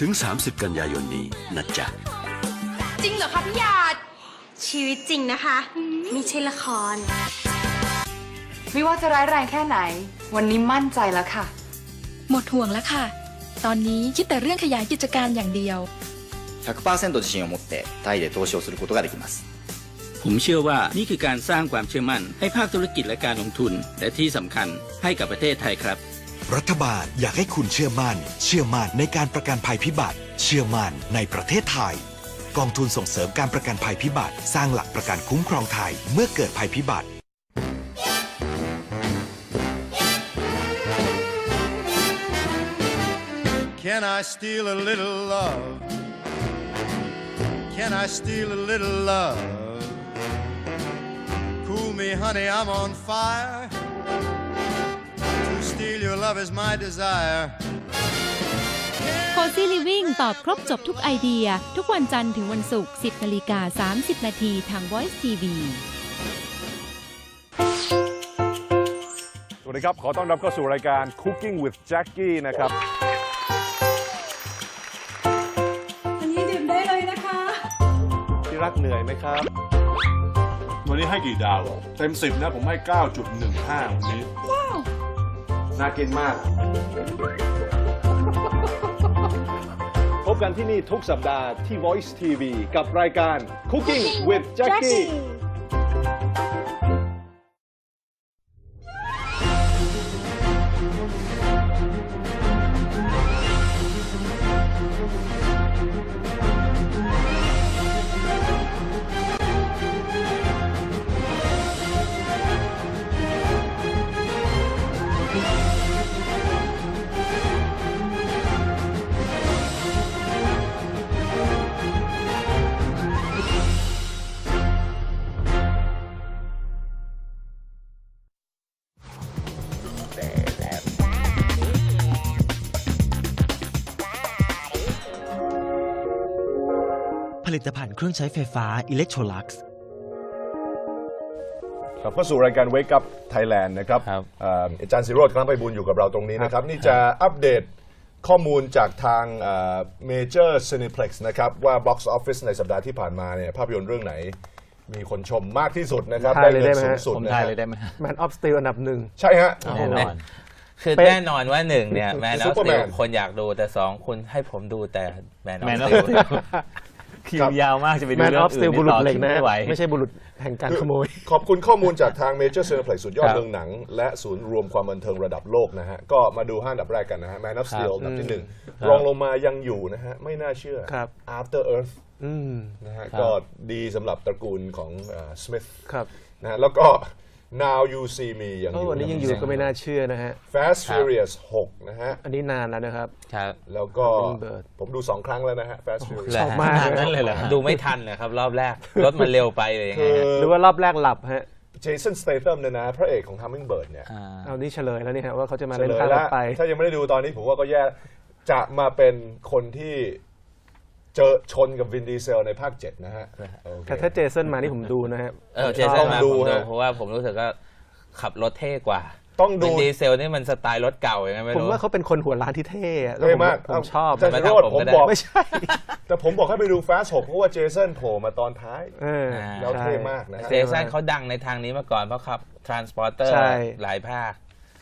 ถึง 30 กันยายนนี้นะจ๊ะ จริงเหรอคะพี่หยาด ชีวิตจริงนะคะ ไม่ใช่ละคร ไม่ว่าจะร้ายแรงแค่ไหน วันนี้มั่นใจแล้วค่ะ หมดห่วงแล้วค่ะ ตอนนี้คิดแต่เรื่องขยายกิจการอย่างเดียว 100%自信を持ってタイで投資をすることができます ผมเชื่อว่านี่คือการสร้างความเชื่อมั่น ให้ภาคธุรกิจและการลงทุน และที่สำคัญให้กับประเทศไทยครับ รัฐบาลอยากให้คุณเชื่อมั่น เชื่อมั่นในการประกันภัยพิบัติ เชื่อมั่นในประเทศไทย กองทุนส่งเสริมการประกันภัยพิบัติ สร้างหลักประกันคุ้มครองไทยเมื่อเกิดภัยพิบัติ Can I steal a little love? Can I steal a little love? Cool me, honey, I'm on fire. To steal your love is my desire. โคซี่ลิวิ่งตอบครบจบทุกไอเดีย ทุกวันจันทร์ถึงวันศุกร์ 10นาฬิกา30 นาทีทาง Voice TV สวัสดีครับ ขอต้อนรับเข้าสู่รายการ Cooking with Jackie นะครับ อันนี้ดื่มได้เลยนะคะ ที่รักเหนื่อยไหมครับ วันนี้ให้กี่ดาวเต็ม 10 นะ ผมให้ 9.15วันนี้ ว้าว น่ากินมาก พบกันที่นี่ทุกสัปดาห์ที่ Voice TV กับรายการ Cooking with Jackie ลิตภัณฑ์เครื่องใช้ไฟฟ้าอิเล็กโทรลักซ์กลับเข้าสู่รายการ Wake Up Thailand นะครับ เอ่ออาจารย์สิโรธครั้งไปบุญอยู่กับเราตรงนี้นะครับ นี่จะอัปเดตข้อมูลจากทางเมเจอร์ซีนิเพล็กซ์นะครับ ว่า Box Office ในสัปดาห์ที่ผ่านมาเนี่ยภาพยนตร์เรื่องไหน มีคนชมมากที่สุดนะครับทายเลยเงิได้ไหม สูงฮะสุดผมนะทายฮะเลยได้ไหมแมนออฟสตีลอันดับหนึ่ง ใช่ฮะ แน่นอน คือเป๊ะ แน่นอนว่าหนึ่งเนี่ยแมนออฟสติล Superman คนอยากดูแต่สองคุณให้ผมดูแต่แมนออฟ Man ส of ติล Steel คิวยาวมากจะไปดูแมนเรื่ออองฟสอื่ตีลนบุนี่รุษต่อเหล็กคิวนะไม่ไหว ไม่ใช่บุรุษแห่งการขโมย ขอบคุณข้อมูลจากทาง Major Cineplex สุดยอดครับเมืองหนัง และศูนย์รวมความบันเทิงระดับโลกนะฮะ ก็มาดูห้าอันดับแรกกันนะฮะ Man of Steel ครับอันดับที่หนึ่งครับรองลงมายังอยู่นะฮะ ไม่น่าเชื่อ ครับ After Earth อืมนะฮะครับก็ดีสำหรับตระกูลของสมิธครับ นะฮะแล้วก็ Now You See Me ยังโอ้อยู่วันนี้ยังอยู่ก็ไม่น่าเชื่อนะฮะ Fast Furious 6 นะฮะ อันนี้นานแล้วนะครับ ครับแล้วก็ Hummingbird ผมดู2ครั้งแล้วนะฮะ Fast Furious ชอบมากขนาดนั้นเลยเหรอดูไม่ทันนะครับ รอบแรก รถมันเร็วไปเลยยังไงคือฮะหรือว่ารอบแรกหลับฮะ Jason Statham เนี่ยนะ พระเอกของ Hummingbird เนี่ย อ่า เอานี่เฉลยแล้วนี่ฮะว่าเขาจะมาเฉเล่นลยข้างรแล้วถไฟถ้ายังไม่ได้ดูตอนนี้ผมว่าก็แย่จะมาเป็นคนที่ เจอชนกับวินดีเซลในภาค 7 นะฮะโอเคแต่ถ้าเจสันมานี่ผมดูนะฮะเออเจต้สัอนงมาดูผมดูฮะ เพราะว่าผมรู้สึกว่าขับรถเท่กว่าต้องดู วินดีเซลนี่มันสไตล์รถเก่าอย่างไงไม่ผมรู้ ว่าเขาเป็นคนหัวล้านที่เท่อะแล้วเท่ผมมากผมชอบแต่ไม่โรต้องดผมผมก็ได้บอก ไม่ใช่แต่ผมบอกให้ไปดู Fast 6เพราะว่าเจสันโผล่มาตอนท้าย เออแล้วใช่เท่มากนะฮะ เจสันเขาดังในทางนี้มาก่อนเพราะขับ transporter ใช่ หลายภาค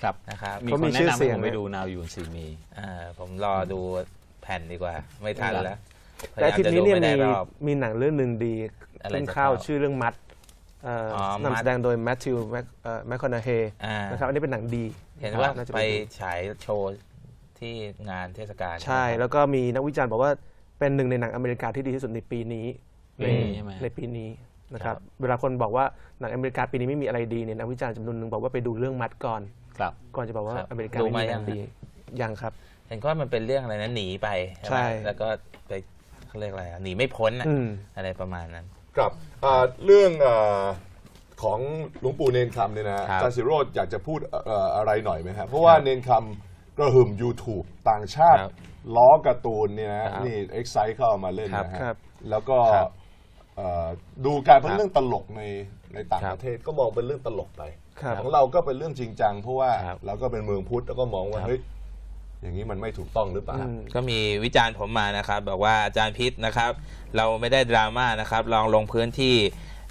ครับนะครับ มีเขาคมีนชื่แนะอนำเสีให้ยงผมไปนะ ดู Now You See Me อ่าผมรอดูแผ่นดีกว่า ไม่ทันแล้ว แต่อาทิตย์นี้เนี่ยพาามีจะดูไม่ได้รอบมีหนังเรื่องหนึ่งดีอะไรเพิ่งจะเข้าเข้าชื่อเรื่องมัดเอ่อออมัดนำแสดงโดยแมทธิวแมคคอนเฮอ่านะครับอันนี้เป็นหนังดี เห็นว่าน่จะไปดูฉายโชว์ที่งานเทศกาลใช่ แล้วก็มีนักวิจารณ์บอกว่าเป็นหนึ่งในหนังอเมริกาที่ดีที่สุดในปีนี้ปีนี้ใช่ไหมในปีนี้นะครับเวลาคนบอกว่าหนังอเมริกาปีนี้ไม่มีอะไรดีเนี่ยนักวิจารณ์จำนวนหนึ่งบอกว่าไปดูเรื่องมัดก่อนครับก่อนจะบอกว่าครับอเมริกาดูไม่มามีหยันังงดียังครับ เห็นว่ามันเป็นเรื่องอะไรนะหนีไปไหมใช่แล้วก็ไป เขาเรียกอะไรอะหนีไม่พ้นอะอืม อะไรประมาณนั้น ครับอ่าเรื่องอาของหลวงปู่เนนคำเนี่ยนะฮะครับ อาจารย์สิโรธอยากจะพูดเอ่ออะไรหน่อยไหมฮะเพราะว่าเนนคำกระหึ่ม YouTube ต่างชาติ ครับล้อการ์ตูนเนี่ยนะฮะครับนี่เอ็กไซเข้าเอามาเล่นนะฮะครับ แล้วก็ครับเอ่อดูกลารเป็นครับเรื่องตลกในในต่างครับประเทศก็มองเป็นเรื่องตลกไป ครับ ของเราก็เป็นเรื่องจริงจัง เพราะว่าครับเราก็เป็นเมืองพุทธแล้วก็มองว่าครับ เฮ้ย อย่างนี้มันไม่ถูกต้องหรือเปล่า ก็มีวิจารณ์ผมมานะครับบอกว่าอาจารย์พิษนะครับ เราไม่ได้ดราม่านะครับ ลองลงพื้นที่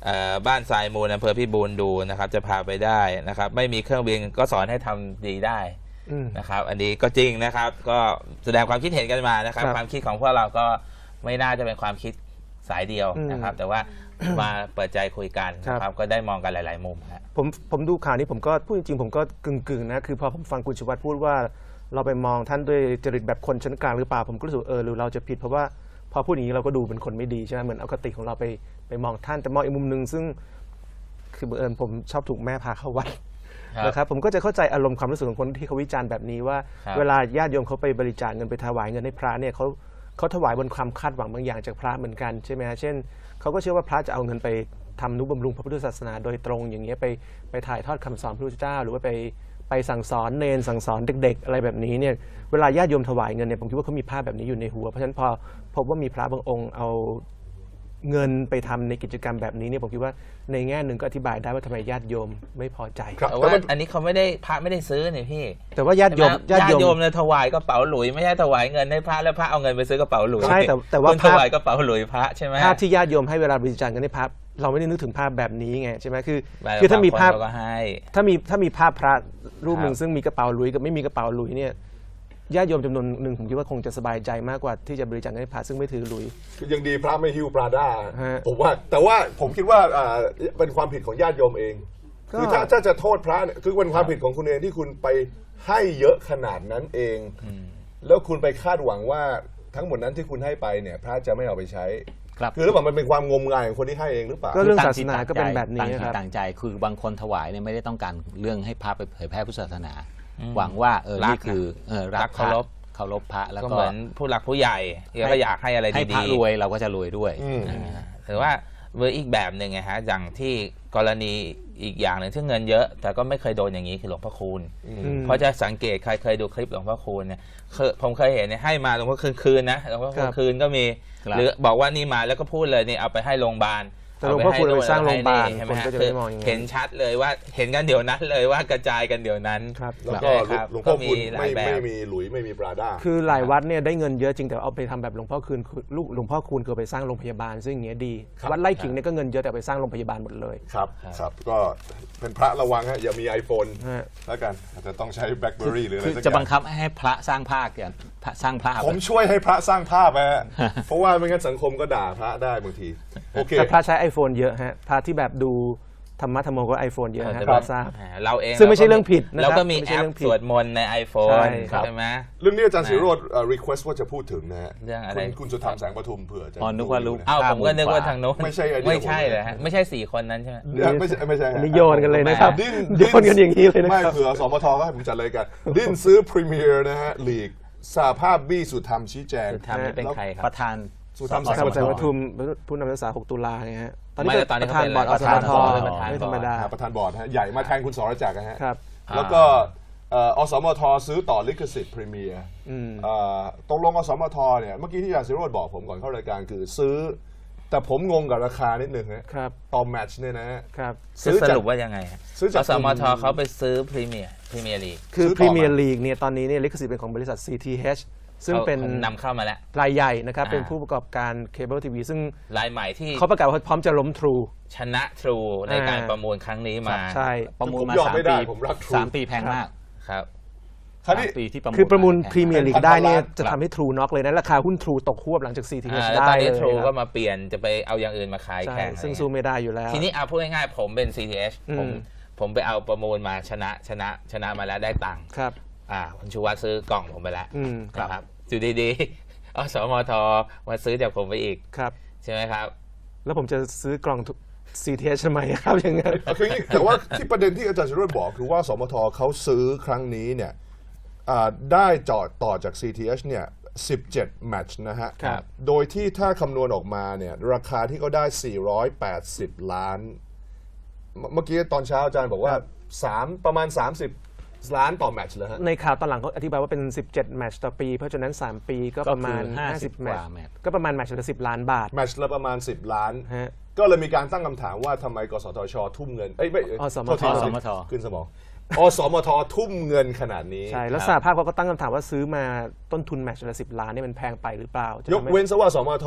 เอ่อบ้านทรายมูลอำเภอพิบูลดูนะครับ จะพาไปได้นะครับ ไม่มีเครื่องบินก็สอนให้ทำดีได้อืมนะครับ อันนี้ก็จริงนะครับ ก็แสดงความคิดเห็นกันมานะครับครับ ความคิดของพวกเราก็ไม่น่าจะเป็นความคิดสายเดียวนะครับ แต่ว่ามาเปิดใจคุยกันนะครับ ก็ได้มองกันหลาย ๆ มุมฮะผมผมดูข่าวนี้ผมก็พูดจริงๆผมก็กึ่งๆนะคือพอผมฟังคุณชวัตพูดว่า เราไปมองท่านด้วยจริตแบบคนชั้นกลางหรือเปล่าผมก็รู้สึกว่าเออหรือเราจะผิดเพราะว่าพอพูดอย่างนี้เราก็ดูเป็นคนไม่ดีใช่ไหมเหมือนเอากติของเราไปไปมองท่านแต่มองอีกมุมหนึ่งซึ่งคือบังเอิญผมชอบถูกแม่พาเข้าวัดครับนะครับผมก็จะเข้าใจอารมณ์ความรู้สึกของคนที่เขาวิจารณ์แบบนี้ว่า ครับเวลาญาติโยมเขาไปบริจาคเงินไปถวายเงินให้พระเนี่ยเขาเขาถวายบนความคาดหวังบางอย่างจากพระเหมือนกันใช่ไหมฮะเช่นเขาก็เชื่อว่าพระจะเอาเงินไปทำนุบำรุงพระพุทธศาสนาโดยตรงอย่างเงี้ยไปไปถ่ายทอดคำสอนพระพุทธเจ้า หรือว่าไปไป สั่งสอนเนนสั่งสอนเด็ก ๆ อะไรแบบนี้เนี่ยเวลาญาติโยมถวายเงินเนี่ยผมคิดว่าเขามีภาพแบบนี้อยู่ในหัว เพราะฉะนั้นพอพบว่ามีพระบางองค์เอาเงินไปทำในกิจกรรมแบบนี้เนี่ยผมคิดว่าในแง่หนึ่งก็อธิบายได้ว่าทำไมญาติโยมไม่พอใจแต่ว่าอันนี้เขาไม่ได้พระไม่ได้ซื้อเนี่ยพี่ แต่ว่าญาติโยมใช่ไหญาติโยมญาติโยมเนี่ยถวายกระเป๋าหลุยไม่ใช่ถวายเงินให้พระแล้วพระเอาเงินไปซื้อกระเป๋าหลุยใช่แต่แต่ว่าคุณถภาพวายกระเป๋าหลุยพระใช่ไหมภาพที่ญาติโยมให้เวลาบริจาคเงินให้พระ เราไม่ได้นึกถึงภาพแบบนี้ไงใช่ไหมคือไม่คือถ้ามีภาพบางคนเขาก็ให้ถ้ามีถ้ามีภาพพระรูปหนึ่งครับซึ่งมีกระเป๋าหลุยกับไม่มีกระเป๋าหลุยเนี่ยญาติโยมจำนวนหนึ่งผมคิดว่าคงจะสบายใจมากกว่าที่จะบริจาคเงินให้พระซึ่งไม่ถือหลุย คือยังดีพระไม่ฮิวปราด้าฮะผมว่าแต่ว่าผมคิดว่าอ่าเป็นความผิดของญาติโยมเองก็คือถ้าถ้าจะโทษพระเนี่ยคือเป็นความผิดของคุณเองที่คุณไปให้เยอะขนาดนั้นเอง แล้วคุณไปคาดหวังว่าทั้งหมดนั้นที่คุณให้ไปเนี่ย พระจะไม่เอาไปใช้ ครับ คือหรือเปล่ามันเป็นความงมงายของคนที่ให้เองหรือเปล่า ก็เรื่องต่ศาสนาก็เป็นแบบนี้ต่างจิตครับ ต่างใจ คือบางคนถวายเนี่ยไม่ได้ต้องการเรื่องให้พระไปเผยแพร่พุทธศาสนาอืมหวังว่าเออรักนี่คือเออรัรักกพระเคารพ เคารพพระแล้วก็ก็เหมือนผู้หลักผู้ใหญ่แล้วก็อยากให้อะไรให้พดีระรวยเราก็จะรวยด้วยหรือว่าเวอร์อีกแบบหนึ่งไงฮะอย่างที่กรณีอีกอย่างหนึ่งที่เงินเยอะ แต่ก็ไม่เคยโดนอย่างนี้คือหลวงพ่อคูณ อืม เพราะจะสังเกตใครเคยดูคลิปหลวงพ่อคูณเนี่ยเคยผมเคยเห็นเนี่ยให้มาหลวงพ่อคืนคืนนะหลวงพ่อครัคูณบคืนก็มีครับหรือบอกว่านี่มาแล้วก็พูดเลยนี่เอาไปให้โรงพยาบาล แต่หลวงพ่อคูณเอาไปสร้างโรงพยาบาลใช่ไหมคนฮะก็จะคืไม่อมองอย่างนั้นเห็นชัดเลยว่าเห็นกันเดี๋ยวนั้นเลยว่ากระจายกันเดี๋ยวนั้นครับแล้วก็ใช่ครับหลวงพ่อคุณก็มีหลาไม่ยแบบไม่มีหลุยไม่มีปราด้าคือหลายวัดเนี่ยได้เงินเยอะจริงแต่เอาไปทำแบบหลวงพ่อคืนคือลูกหลวงพ่อคูณคือเอาไปสร้างโรงพยาบาล ซึ่งอย่างเงี้ยดีครับวัดไร่ขิงเนี่ยก็เงินเยอะแต่เอาไปสร้างโรงพยาบาลหมดเลยครับครับก็เป็นพระระวังฮะอย่ามี iPhone ฮะแล้วกันอาจจะต้องใช้ BlackBerry หรืออะไรคือสักอจะย่าบังคับให้พระสร้างภาคอย่าง พระสร้างภาพผมช่วยให้พระสร้างภาพนะฮะเพราะว่าไม่งั้นสังคมก็ด่าพระได้บางทีโอเค แต่พระใช้ iPhone เยอะฮะพระที่แบบดูธรรมะธรรมโมก็ iPhone เยอะฮะแต่เราทราบ เราเองซึ่งไม่ใช่เรื่องผิดนะครับเราก็มีไม่แอใช่ปเรื่องผิดสวดมนต์ใน iPhone ใช่ครับ ใช่ไหม เรื่องนี้อาจารย์สิโรธเอ่อ request ว่าจะพูดถึงนะฮะเรื่องอะไร คุณคุณสุธรรมแสงปทุมเผื่อจะ อ๋อนึกว่ารู้อ้าวผมก็นึกว่าทางโน้นไม่ใช่ไอเดีย ไม่ใช่ผมเลยฮะไม่ใช่สี่คนนั้นใช่ไหมเดี๋ยวไม่ใช่ไม่ใช่ฮะอันนี้โยนกันเลยนะครับดิ้นโยนกันอย่างนี้เลยนะไม่ครับ เผื่อสมทก็ให้ผมจัดรายการดิ้นซื้อพรีเมียร์นะฮะลีก สาภาพบี้สุธรรมชี้แจง สุธรรมนี่เป็นใครครับ ประธาน สุธรรมสแสมงรปแสงทุปมทุมผู้นำนักศึกษา 6 ตุลาไงฮะตอนนี้ไม่เป็นแต่ตอนนี้ประธานเขาเป็นบอร์ดอประสธานมทบอร์ดเป็นประธานไม่ธรรมดาอ่าประธานบอร์ดฮะใหญ่มาแทนคุณสรจักรนะฮะครับ แล้วก็เอ่ออสมทซื้อต่อลิขสิทธิ์พรีเมียร์อืมเอ่อตกลงอสมทเนี่ยเมื่อกี้ที่อาจารย์สิโรธบอกผมก่อนเข้ารายการคือซื้อ แต่ผมงงกับราคานิดนึงฮะครับต่อแมตช์เนี่ยนะฮะ ครับ ซื้อสจากรุปว่ายังไงฮะซื้อจาก สมทเขาไปซื้อพรีเมียร์พรีเมียร์ลีกคือซื้อต่อพรีเมียมาร์ลีกเนี่ยตอนนี้เนี่ยลิขสิทธิ์เป็นของบริษัท CTH ซึ่งเป็นเขานำเข้ามาแล้ว รายใหญ่นะครับ อ่า เป็นผู้ประกอบการเคเบิลทีวีซึ่งรายใหม่ที่เขาประกาศว่าพร้อมจะล้มทรู ชนะทรูในการอ่า ประมูลครั้งนี้มาใช่ ประมูลผมมายอมสามไม่ได้ปีผมรัก True สามปีแพงมาก ครับ คราวนี้สามปีที่ประมูลคือประมูลแพงพรีเมียร์ลีกเป็นพันได้เนี่ยล้านจะทำให้ทรูน็อกเลยนะ ราคาหุ้นทรูตกควบหลังจาก CTH อ่าแล้วได้ตอนนี้เลยทรูคก็รับมาเปลี่ยนจะไปเอาอย่างอื่นมาขายใช่แข่งซึ่งอะไรสู้ไม่ได้อยู่แล้ว ทีนี้เอาพูดง่ายๆผมเป็น CTH ผมอืมผมไปเอาประมูลมาชนะชนะชนะมาแล้วได้ตังค์ครับ อ่าคุณชูวัฒน์ซื้อกล่องผมไปแล้วอืมนะครับอยู่ดีๆอสมทมาซื้อจากผมไปอีกครับ ใช่ไหมครับ แล้วผมจะซื้อกล่อง CTH ทำไมครับอย่างนั้นเอาคืออย่างนี้แต่ว่าที่ประเด็นที่อาจารย์สิโรธบอกคือว่าสมทเขาซื้อครั้งนี้เนี่ยอ่า ได้จอดต่อจาก CTH เนี่ย 17 แมตช์นะฮะ ครับ โดยที่ถ้าคำนวณออกมาเนี่ย ราคาที่เขาได้ 480 ล้าน เมื่อเมื่อกี้ตอนเช้าอาจารย์บอกว่า 3 ประมาณ 30 ล้านต่อแมตช์เลยฮะ ในข่าวตอนหลังเขาอธิบายว่าเป็น 17 แมตช์ต่อปี เพราะฉะนั้น 3 ปีก็ประมาณ ก็คือ50 50แมตช์กว่าแมตช์ ก็ประมาณแมตช์ละ10 ล้านบาท แมตช์ละประมาณ 10 ล้าน ฮะก็เลยมีการตั้งคำถามว่าทำไมกสทช ทุ่มเงิน เอ้ยไม่อสมทโทษทีอสมท ขึ้นสมอง อสมททุ่มเงินขนาดนี้ใช่ แล้วสหภาพเขาก็ตั้งคำถามว่าซื้อมาต้นทุนแมตช์ละสิบล้านเนี่ยมันแพงไปหรือเปล่าจะยทำกให้ เว้นซะว่าสมท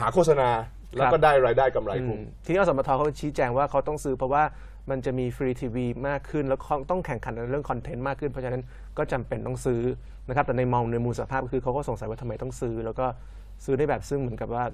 หาโฆษณา แล้วครัก็บได้รายได้กำไรคุ้มอืมทีนี้อสมทเขาชี้แจงว่าเขาต้องซื้อเพราะว่ามันจะมีฟรีทีวีมากขึ้น แล้วเขาต้องแข่งขันในเรื่องคอนเทนต์มากขึ้น เพราะฉะนั้นก็จำเป็นต้องซื้อนะครับแต่ในมองในมูลสภาพคือเขาก็สงสัยว่าทำไมต้องซื้อ แล้วก็ซื้อได้แบบซึ่งเหมือนกับว่า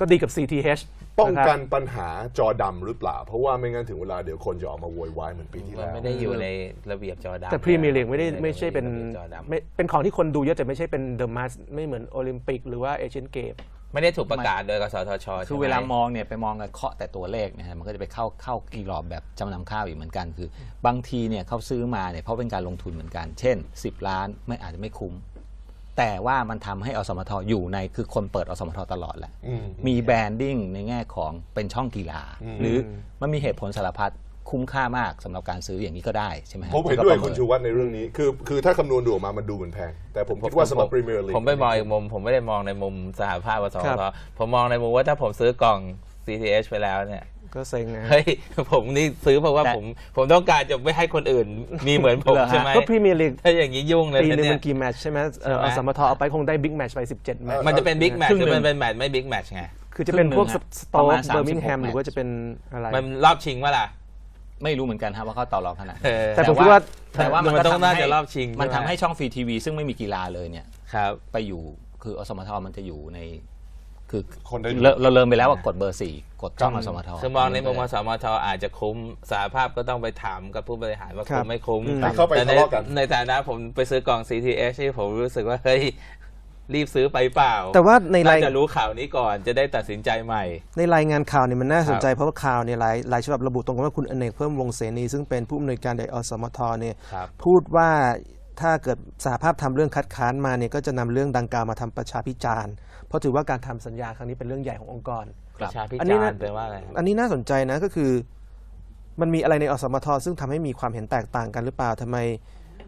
ก็ดีกับ CTH ป้องกัะนครับปัญหาจอดำหรือเปล่า เพราะว่าไม่งั้นถึงเวลาเดี๋ยวคนจะออกมาโวยวายเหมือนปีที่มันแล้วไม่ได้อยู่ในระเบียบจอดำแต่พรีเมียร์ลีกไม่ได้ในไม่ใช่เป็นระบียบจอดำไม่เป็นของที่คนดูเยอะแต่ไม่ใช่เป็นเดอะมาสไม่เหมือนโอลิมปิกหรือว่าเอเชียนเกม ไม่ได้ถูกประกาศโดยกสทชคือใช่ไหเวลามองเนี่ยไปมองกันเคาะแต่ตัวเลขนะฮะมันก็จะไปเข้าเข้ากีรอบแบบจำนำข้าวอีกเหมือนกัน คือบางทีเนี่ยเขาซื้อมาเนี่ยเพราะเป็นการลงทุนเหมือนกัน เช่น 10 ล้านไม่อาจจะไม่คุ้ม แต่ว่ามันทำให้อสมทอยู่ในคือคนเปิดอสมทตลอดแหละอืมมีแบรนดิ้งในแง่ของเป็นช่องกีฬาอืมหรือมันมีเหตุผลสารพัดคุ้มค่ามากสำหรับการซื้ออย่างนี้ก็ได้ใช่ไหมฮะผมเห็นก็ด้วยประมิคุณชูวัฒน์ในเรื่องนี้คือคือถ้าคำนวณดูออกมามันดูเหมือนแพง แต่ผมคิดว่าสำหรับพรีเมียร์ลีกผมไม่มองอีกมุม ผมไม่ได้มองในมุมสหภาพกสครัทบผมมองในมุมว่าถ้าผมซื้อกล่อง CTH ไปแล้วเนี่ย ก็เซ็งนะเฮ้ยผมนี่ซื้อเพราะว่าผมผมต้องการจะไม่ให้คนอื่น มีเหมือนผมเหรอฮะใช่ไหมก็พรีเมียร์ลีกถ้าอย่างนี้ยุ่งเลยปีหนึงเยมันกี่แมตช์ใช่ไหมเอ่อใช่ไหมอสมทเอาไปคงได้บิ๊กแมตช์ไป17แมตช์มันจะเป็นบิ๊กแมตช์ครึ่หงรือหมันงเป็นแมตช์ไม่บิ๊กแมตช์ไงคือจะเป็นพวกครึ่งหนึ่งสฮะโต๊ประกมาณเบอร์มิงแฮม36หรือว่าจะเป็นอะไรมันรอบชิงว่าล่ะไม่รู้เหมือนกันครับว่าเขาต่อรองขนาดไหนเออแต่ผมคิดว่าแต่ว่ามันมันก็ต้องทำน่าให้จะรอบชิง มันใช่ทำไหมให้ช่องฟรีทีวีซึ่งไม่มีกีฬาเลยเนี่ยครับไปอยู่คืออสมทมันจะอยู่ใน คือคนได้ดู เราเราเริ่มไปแล้วว่ากดเบอร์สี่กดช่องอสมทคือมองในมุมอสมทอาจจะคุ้มสหภาพก็ต้องไปถามกับผู้บริหารว่าครัคุ้บมไม่คุ้มอืมที่เข้าไปแต่ในทะเลาะกัน ในฐานะผมไปซื้อกล่อง CTH ที่ผมรู้สึกว่าเฮ้ยรีบซื้อไปเปล่าแต่ว่าในราย น่จะรู้ข่าวนี้ก่อนจะได้ตัดสินใจใหม่ ในรายงานข่าวเนี่ยมันน่าสนใจครับเพราะว่าข่าวเนี่ยหลายหลายฉบับระบุตรงกันว่าคุณอเนกเพิ่มวงเสนี ซึ่งเป็นผู้อำนวยการใหญ่อสมทเนี่ยครับ พูดว่าถ้าเกิดสหภาพทำเรื่องคัดค้านมาเนี่ยก็จะนำเรื่องดังกล่าวมาทำประชาพิจารณ์ เพราะถือว่าการทำสัญญาครั้งนี้เป็นเรื่องใหญ่ขององค์กรประชาพิอันนี้จารนะณ์แปลว่าอะไรครับอันนี้น่าสนใจนะก็คือ มันมีอะไรในอสมทซึ่งทำให้มีความเห็นแตกต่างกันหรือเปล่าทำไม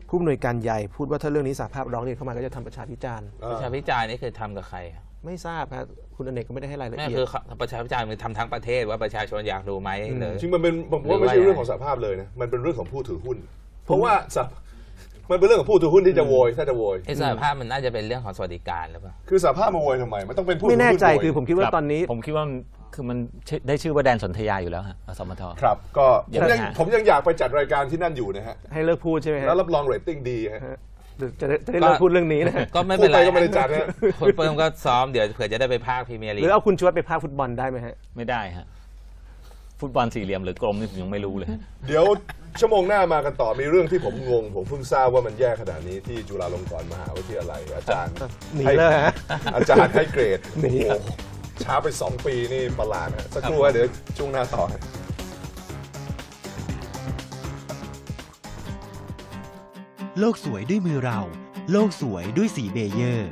ผู้อำนวยการใหญ่พูดว่าถ้าเรื่องนี้สหภาพร้องเรียนเข้ามาก็จะทำประชาพิจารณ์ประชาพิจารณ์นี่คือทำกับใครอะไม่ทราบครับคุณอเนกก็ไม่ได้ให้รายละนั่นเอียดคือประชาพิจารณ์มันทำทั้งประเทศว่าประชาชนอยากดูไหมหรือจริงมันเป็นผมว่าไม่ใช่เรื่องของสหภาพเลยนะมันเป็นเรื่องของผู้ถือหุ้น เพราะว่าสห มันเป็นเรื่องของผู้ถือหุ้นที่จะโวยถ้าจะโวยไอ้สหภาพมันน่าจะเป็นเรื่องของสวัสดิการหรือเปล่าคือสหภาพมาโวยทำไมมันต้องเป็นผู้ถืไม่อแน่หุ้นใจโวยคือผมคิดว่ารับตอนนี้ ผมคิดว่ามันคือมันชื่อได้ชื่อว่าแดนสนธยาอยู่แล้วฮะอสมท ครับ ก็ผมยังยังไงฮะ ผมยังอยากไปจัดรายการที่นั่นอยู่นะฮะให้เลิกพูดใช่ไหมฮะแล้วรับรองเรตติ้งดีฮะเดี๋ยวจะได้จะได้เลิกพูดเรื่องนี้นะก็ไม่เป็นไรพูดไปก็ไม่ได้จัดนะคนเฟิร์มก็ซ้อมเดี๋ยวเผื่อจะได้ไปภาคพรีเมียร์ลีหกรือเอาคุณชวดไปพากฟุตบอลได้ไหมฮะ ไม่ได้ฮะ ฟุตบอลสี่เหลี่ยมหรือกลมนี่ผมยังไม่รู้เลย เดี๋ยวชั่วโมงหน้ามากันต่อมีเรื่องที่ผมงง ผมเพิ่งทราบว่ามันแย่ขนาดนี้ที่จุฬาลงกรณ์มหาวิทยาลัยอาจารย์หนีให้เลยฮะ อาจารย์ให้เกรดหนีโอ้โหช้าไป 2 ปีนี่ประหลาดฮะสักครู่ฮะเดี๋ยวช่วงหน้าต่อฮะโลกสวยด้วยมือเรา โลกสวยด้วยสีเบเยอร์